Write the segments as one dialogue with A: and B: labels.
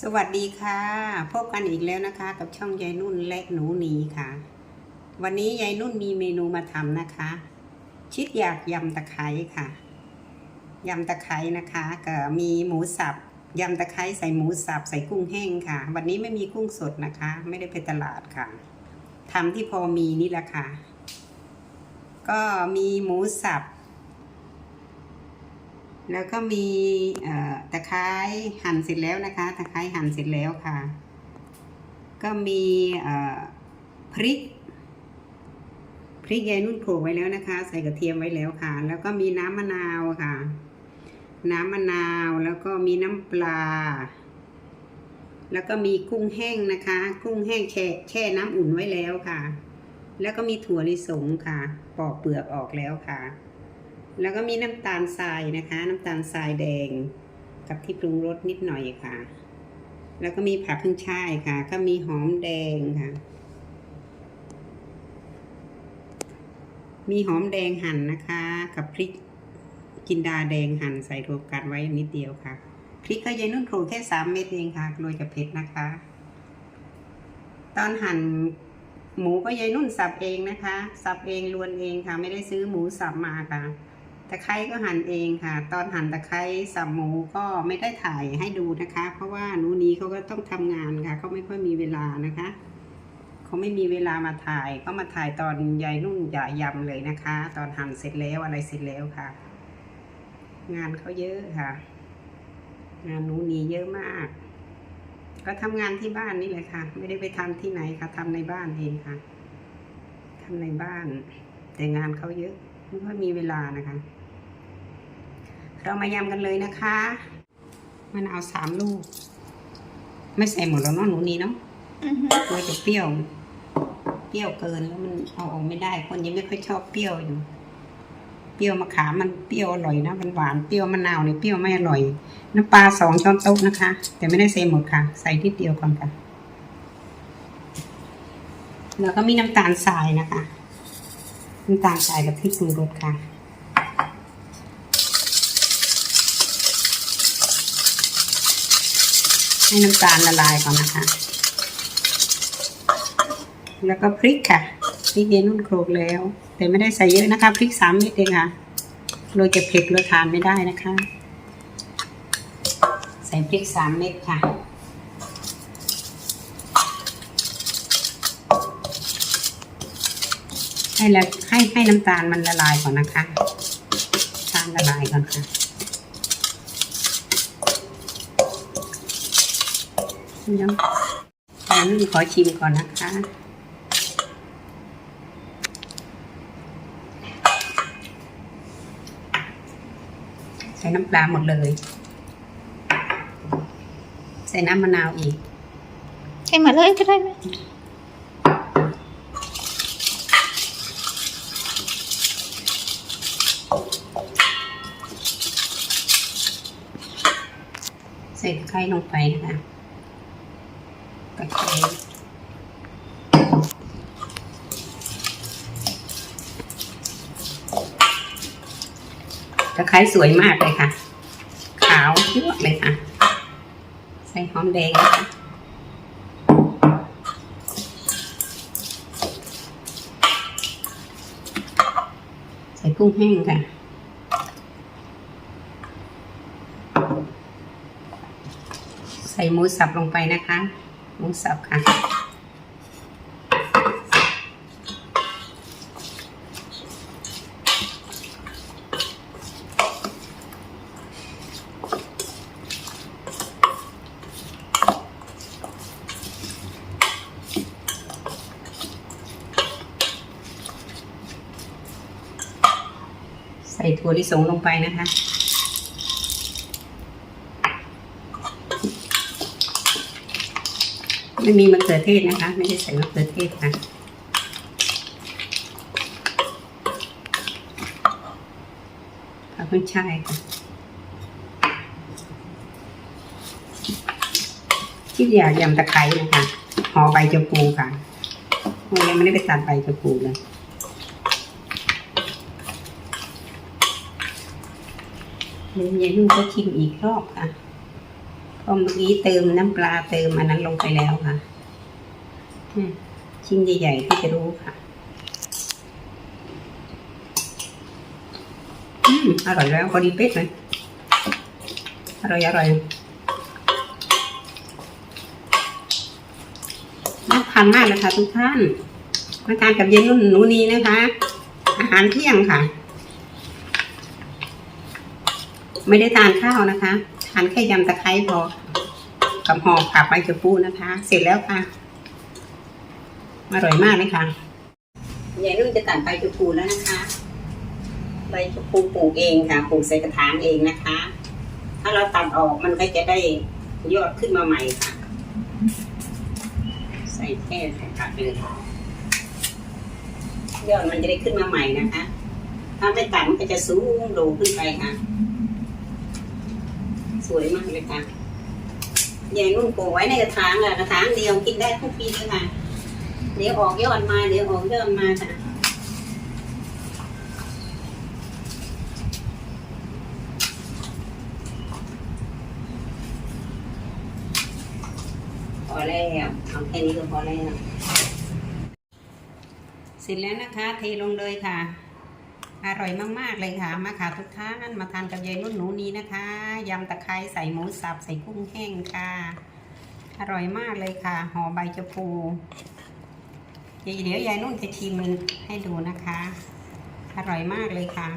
A: สวัสดีค่ะ พบกันอีกแล้วนะคะ กับช่องยายนุ่นและหนูหนีค่ะ วันนี้ยายนุ่นมีเมนูมาทำนะคะ ชิดอยากยำตะไคร้ค่ะยำตะไคร้นะคะก็มีหมูสับยำตะไคร้ใส่หมูสับใส่กุ้งแห้งค่ะ วันนี้ไม่มีกุ้งสดนะคะ ไม่ได้ไปตลาดค่ะทำที่พอมีนี่แหละค่ะ ก็มีหมูสับ แล้วก็มีตะไคร้หั่นเสร็จแล้วนะคะตะไคร้หั่นเสร็จแล้วค่ะ ก็มีพริกพริกยายนุ่นโขลกไว้แล้วนะคะ ใส่กระเทียมไว้แล้วค่ะ แล้วก็มีน้ำมะนาวค่ะ น้ำมะนาวแล้วก็มีน้ำปลา แล้วก็มีกุ้งแห้งนะคะ กุ้งแห้งแช่แช่น้ำอุ่นไว้แล้วค่ะ แล้วก็มีถั่วลิสงค่ะ ปอกเปลือกออกแล้วค่ะ แล้วก็มีน้ำตาลทรายนะคะ น้ำตาลทรายแดง กับที่ปรุงรสนิดหน่อยค่ะ แล้วก็มีผักขึ้นช่ายค่ะ ก็มีหอมแดงค่ะ มีหอมแดงหั่นนะคะ กับพริกจินดาแดงหั่นใส่รวมกันไว้นิดเดียวค่ะ พริกก็ยายนุ่นโขลกแค่สามเม็ดเองค่ะโรยกับเผ็ดนะคะ ตอนหั่นหมูก็ยายนุ่นสับเองนะคะ สับเองลวนเองค่ะ ไม่ได้ซื้อหมูสับมาค่ะ ตะไคร้ก็หั่นเองค่ะ ตอนหั่นตะไคร้สับหมูก็ไม่ได้ถ่ายให้ดูนะคะ เพราะว่าหนูนี้เขาก็ต้องทำงานค่ะเขาไม่ค่อยมีเวลานะคะเขาไม่มีเวลามาถ่ายก็มาถ่ายตอนยายนุ่นอย่ายำเลยนะคะ ตอนหั่นเสร็จแล้วอะไรเสร็จแล้วค่ะ งานเขาเยอะค่ะ งานหนูนีเยอะมาก ก็ทำงานที่บ้านนี่แหละค่ะ ไม่ได้ไปทำที่ไหนค่ะทำในบ้านเองค่ะทำในบ้าน แต่งานเขาเยอะ ไม่ค่อยมีเวลานะคะ เรามายำกันเลยนะคะมะนาวสามลูก ไม่ใส่หมดแล้วเนาะหนูนี้เนาะ
B: อือฮึ
A: กลัวจะเปรี้ยว เปรี้ยวเกินแล้วมันเอาออกไม่ได้ คนยังไม่ค่อยชอบเปรี้ยวอยู่ เปรี้ยวมะขามมันเปรี้ยวอร่อยนะมันหวานเปรี้ยวมะนาวเนี่ยเปรี้ยวไม่อร่อย น้ำปลาสองช้อนโต๊ะนะคะ แต่ไม่ได้ใส่หมดค่ะ ใส่นิดเดียวก่อนค่ะแล้วก็มีน้ำตาลทรายนะคะ น้ำตาลทรายกับพริกปรุงรสค่ะให้น้ำตาลละลายก่อนนะคะ แล้วก็พริกค่ะพริกเยนุ่นโครกแล้ว แต่ไม่ได้ใส่เยอะนะคะ พริกสามเม็ดเองค่ะโรยจะเผ็ดเราทานไม่ได้นะคะ ใส่พริกสามเม็ดค่ะ ให้ละให้ให้น้ำตาลมันละลายก่อนนะคะตาลละลายก่อนค่ะเดี๋ยวอันนี้ขอชิมก่อนนะคะใส่น้ำปลาหมดเลย ใส่น้ำมะนาวอีก
B: ใช่มดเลยก็ได้ไหม
A: ใส่ไคร้ลงไปนะคะตะไคร้ตะไคร้สวยมากเลยค่ะ ขาวเยั่วเลยค่ะ ใส่หอมแดงนะคะใส่กุ้งแห้งค่ะ ใส่หมูสับลงไปนะคะ หมูสับค่ะ ใส่ถั่วลิสงลงไปนะคะ ไม่มีมะเขือเทศนะคะ ไม่ได้ใส่มะเขือเทศค่ะผักขึ้นช่ายค่ะที่อยากยำตะไคร้นะคะห่อใบจะปูค่ะยังไม่ได้ไปตัดใบจะปูเลยเดี๋ยวยายนุ่งก็ชิมอีกรอบค่ะ เพราะเมื่อกี้เติมน้ำปลาเติมอันนั้นลงไปแล้วค่ะ ชิ้นใหญ่ๆที่จะรู้ค่ะ อืมอร่อยแล้วพอดีเป๊ะเลยอร่อยอร่อยน่าทานมากเลยค่ะทุกท่านมาทานกับเย็นนุ่นหนูนีนะคะ อาหารเที่ยงค่ะ ไม่ได้ทานข้าวนะคะ ทานแค่ยำตะไคร้พอกับห่อผักใบกระปูนะคะ เสร็จแล้วค่ะ อร่อยมากเลยค่ะยายนุ่นจะตัดใบกระปูแล้วนะคะ ใบกระปูปลูกเองค่ะ ปลูกใส่กระถางเองนะคะ ถ้าเราตัดออกมันก็จะได้ยอดขึ้นมาใหม่ค่ะ ใส่แค่ตัดเลยค่ะยอดมันจะได้ขึ้นมาใหม่นะคะ ถ้าไม่ตัดมันก็จะสูงโดขึ้นไปค่ะ สวยมากเลยค่ะยายนุ่นปลูกไว้ในกระถางอะกระถางเดียวกินได้ทุกปีเลยค่ะ เดี๋ยวออกยอดมาเดี๋ยวออกยอดมาค่ะพอแล้วเอาแค่นี้ก็พอแล้ว เสร็จแล้วนะคะเทลงเลยค่ะ อร่อยมากๆเลยค่ะ มาค่ะทุกท่านมาทานกับยายนุ่นหนูนี้นะคะยำตะไคร้ใส่หมูสับใส่กุ้งแห้งค่ะ อร่อยมากเลยค่ะห่อใบชะพูเดี๋ยวยายนุ่นจะชิมให้ดูนะคะ อร่อยมากเลยค่ะ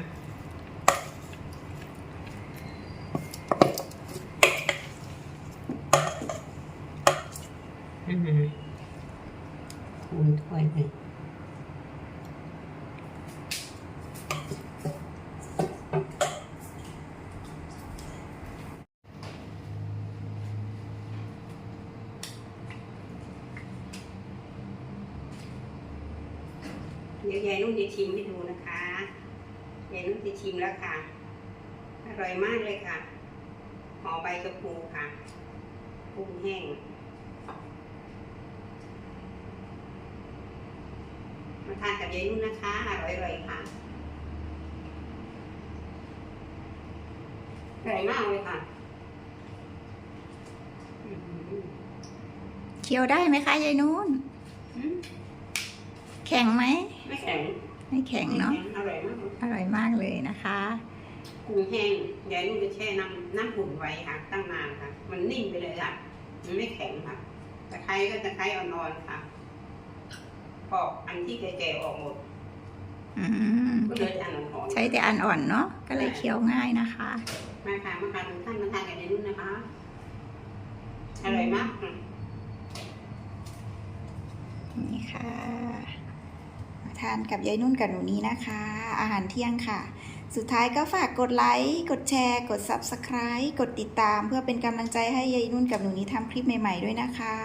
A: อืมคูณถ้วยเลย เดี๋ยวยายนุ่นจะชิมให้ดูนะคะยายนุ่นจะชิมแล้วค่ะ อร่อยมากเลยค่ะห่อใบกระพูค่ะกุ้งแห้งมาทานกับยายนุ่นนะคะ อร่อยๆค่ะอร่อยมากเลยค่ะอื้อหือ
B: เคี้ยวได้ไหมคะยายนุ่น
A: อืม
B: แข็งไหม
A: ไม่แข็ง
B: ไม่แข็งเนาะ
A: อร่อยมาก
B: อร่อยมากเลยนะคะ
A: กุ้งแห้งยายนุ่นจะแช่น้ำน้ำอุ่นไว้ค่ะ ตั้งนานค่ะ มันนิ่มไปเลยค่ะ มันไม่แข็งค่ะ ตะไคร้ก็ตะไคร้อ่อนๆค่ะ ปอกอันที่แก่ๆออกหมด
B: อืม
A: ก็เหลยอันอ่อนๆ
B: ใช้แต่อันอ่อนเนาะ ก็เลยเคี้ยวง่ายนะคะ
A: มาค่ะมาค่ะทุกท่านมาทานกับยายนุ่นนะคะ อร่อยมากค่ะ
B: นี่ค่ะมา ทานกับยายนุ่นกับหนูนี้นะคะ อาหารเที่ยงค่ะ สุดท้ายก็ฝากกดไลค์กดแชร์ กด Subscribe กดติดตาม เพื่อเป็นกำลังใจให้ยายนุ่นกับหนูนี้ทำคลิปใหม่ ๆ ด้วยนะคะ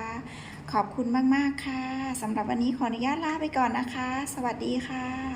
B: ขอบคุณมากๆค่ะสำหรับวันนี้ขออนุญาตลาไปก่อนนะคะ สวัสดีค่ะ